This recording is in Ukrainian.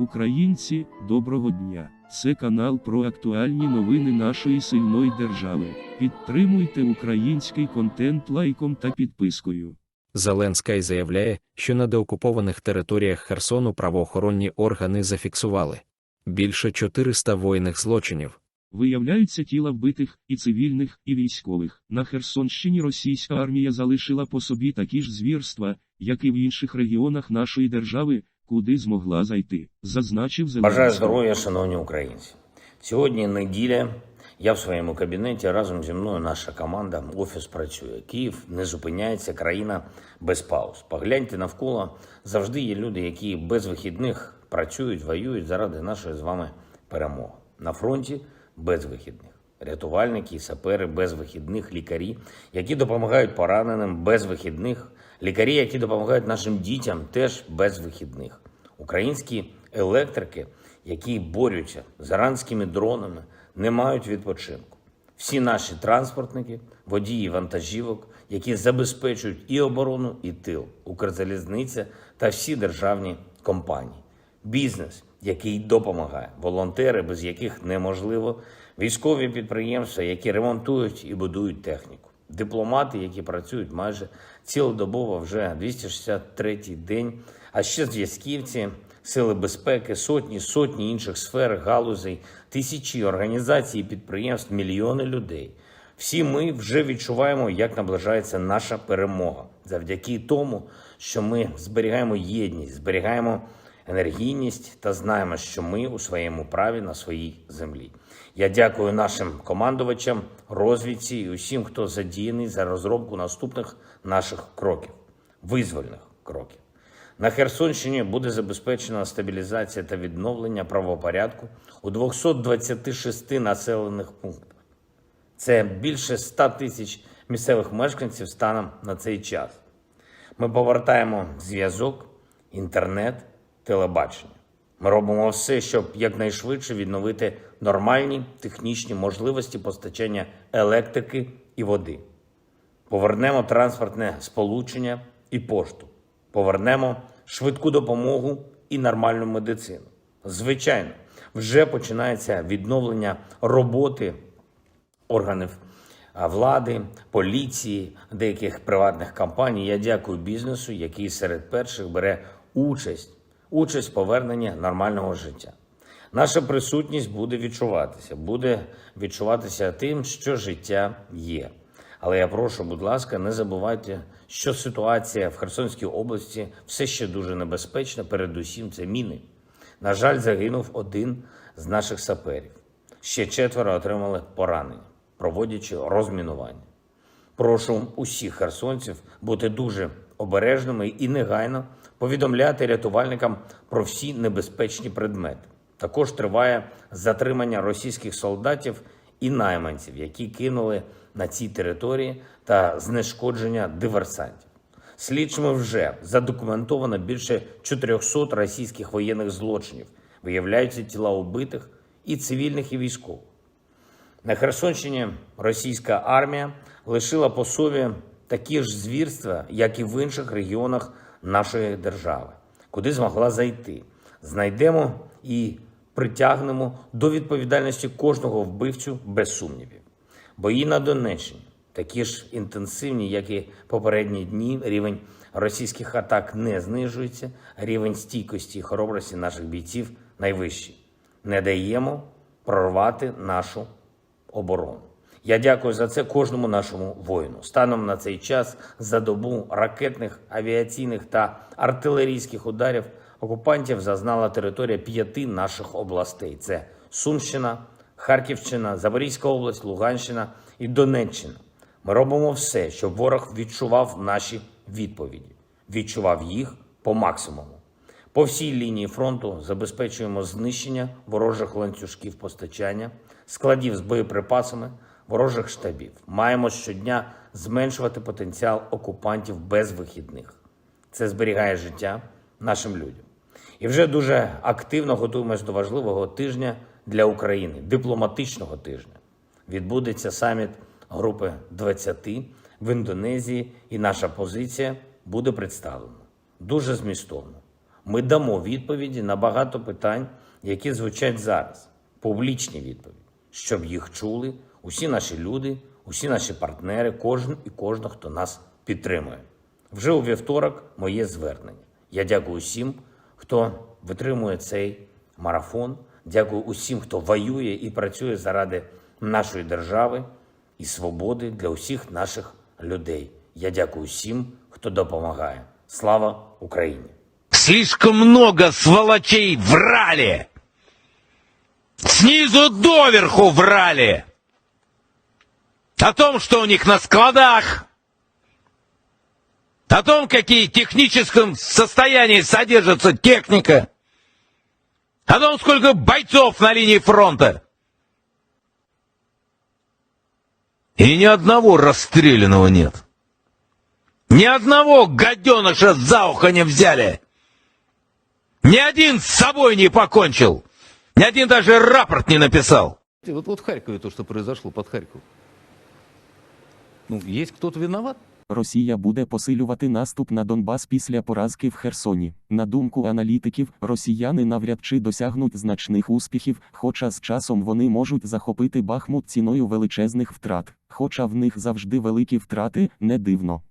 Українці, доброго дня! Це канал про актуальні новини нашої сильної держави. Підтримуйте український контент лайком та підпискою. Зеленський заявляє, що на деокупованих територіях Херсону правоохоронні органи зафіксували більше 400 воєнних злочинів. Виявляються тіла вбитих і цивільних, і військових. На Херсонщині російська армія залишила по собі такі ж звірства, як і в інших регіонах нашої держави, куди змогла зайти, зазначив Зеленський. Бажаю здоров'я, шановні українці. Сьогодні неділя. Я в своєму кабінеті разом зі мною наша команда, офіс працює. Київ не зупиняється, країна без пауз. Погляньте навколо. Завжди є люди, які без вихідних працюють, воюють заради нашої з вами перемоги. На фронті без вихідних. Рятувальники, і сапери без вихідних, лікарі, які допомагають пораненим без вихідних, лікарі, які допомагають нашим дітям, теж без вихідних. Українські електрики, які борються з іранськими дронами, не мають відпочинку. Всі наші транспортники, водії вантажівок, які забезпечують і оборону, і тил, Укрзалізниця та всі державні компанії, бізнес, який допомагає, волонтери, без яких неможливо, військові підприємства, які ремонтують і будують техніку, дипломати, які працюють майже цілодобово вже 263-й день, а ще зв'язківці, сили безпеки, сотні, сотні інших сфер, галузей, тисячі організацій, підприємств, мільйони людей. Всі ми вже відчуваємо, як наближається наша перемога. Завдяки тому, що ми зберігаємо єдність, зберігаємо енергійність та знаємо, що ми у своєму праві на своїй землі. Я дякую нашим командувачам, розвідці і усім, хто задіяний за розробку наступних наших кроків, визвольних кроків. На Херсонщині буде забезпечена стабілізація та відновлення правопорядку у 226 населених пунктах. Це більше 100 тисяч місцевих мешканців станом на цей час. Ми повертаємо зв'язок, інтернет, телебачення. Ми робимо все, щоб якнайшвидше відновити нормальні технічні можливості постачання електрики і води. Повернемо транспортне сполучення і пошту. Повернемо швидку допомогу і нормальну медицину. Звичайно, вже починається відновлення роботи органів влади, поліції, деяких приватних компаній. Я дякую бізнесу, який серед перших бере участь, участь в поверненні нормального життя. Наша присутність буде відчуватися, буде відчуватися тим, що життя є. Але я прошу, будь ласка, не забувайте, що ситуація в Херсонській області все ще дуже небезпечна. Передусім, це міни. На жаль, загинув один з наших саперів. Ще четверо отримали поранення, проводячи розмінування. Прошу усіх херсонців бути дуже обережними і негайно повідомляти рятувальникам про всі небезпечні предмети. Також триває затримання російських солдатів і найманців, які кинули на цій території та знешкодження диверсантів. Слідчими вже задокументовано більше 400 російських воєнних злочинів. Виявляються тіла убитих і цивільних, і військових. На Херсонщині російська армія лишила по собі такі ж звірства, як і в інших регіонах нашої держави, куди змогла зайти. Знайдемо і притягнемо до відповідальності кожного вбивцю без сумнівів. Бої на Донеччині такі ж інтенсивні, як і попередні дні. Рівень російських атак не знижується. Рівень стійкості і хоробрості наших бійців найвищий. Не даємо прорвати нашу оборону. Я дякую за це кожному нашому воїну. Станом на цей час за добу ракетних, авіаційних та артилерійських ударів окупантів зазнала територія п'яти наших областей: це Сумщина, Харківщина, Запорізька область, Луганщина і Донеччина. Ми робимо все, щоб ворог відчував наші відповіді, відчував їх по максимуму. По всій лінії фронту забезпечуємо знищення ворожих ланцюжків постачання, складів з боєприпасами, ворожих штабів. Маємо щодня зменшувати потенціал окупантів без вихідних. Це зберігає життя нашим людям. І вже дуже активно готуємось до важливого тижня для України, дипломатичного тижня. Відбудеться саміт групи 20 в Індонезії, і наша позиція буде представлена дуже змістовно. ми дамо відповіді на багато питань, які звучать зараз, публічні відповіді, щоб їх чули усі наші люди, усі наші партнери, кожен і кожна, хто нас підтримує. Вже у вівторок моє звернення. Я дякую усім, хто витримує цей марафон. Дякую усім, хто воює і працює заради нашої держави і свободи для усіх наших людей. Я дякую всім, хто допомагає. Слава Україні! Слишком много сволочей врали. Снизу доверху врали. О том, что у них на складах. О том, какие техническом состоянии содержится техника. О том, сколько бойцов на линии фронта. И ни одного расстрелянного нет. Ни одного гаденыша за ухо не взяли. Ни один с собой не покончил. Ни один даже рапорт не написал. Вот, вот Харькове то, что произошло под Харьков. Ну, є кто-то виноват? Росія буде посилювати наступ на Донбас після поразки в Херсоні. На думку аналітиків, росіяни навряд чи досягнуть значних успіхів, хоча з часом вони можуть захопити Бахмут ціною величезних втрат. Хоча в них завжди великі втрати, не дивно.